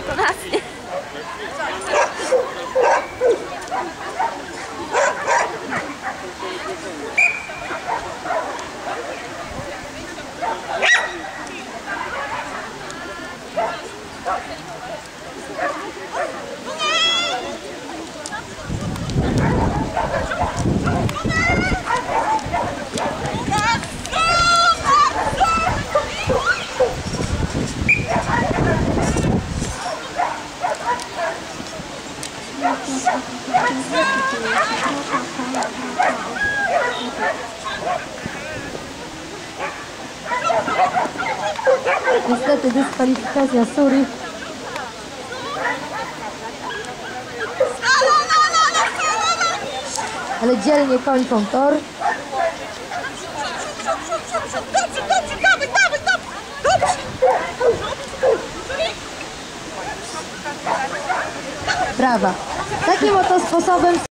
この足で Niestety dyskwalifikacja Suri. Ale dzielnie kończą tor. Brawa. Takim oto sposobem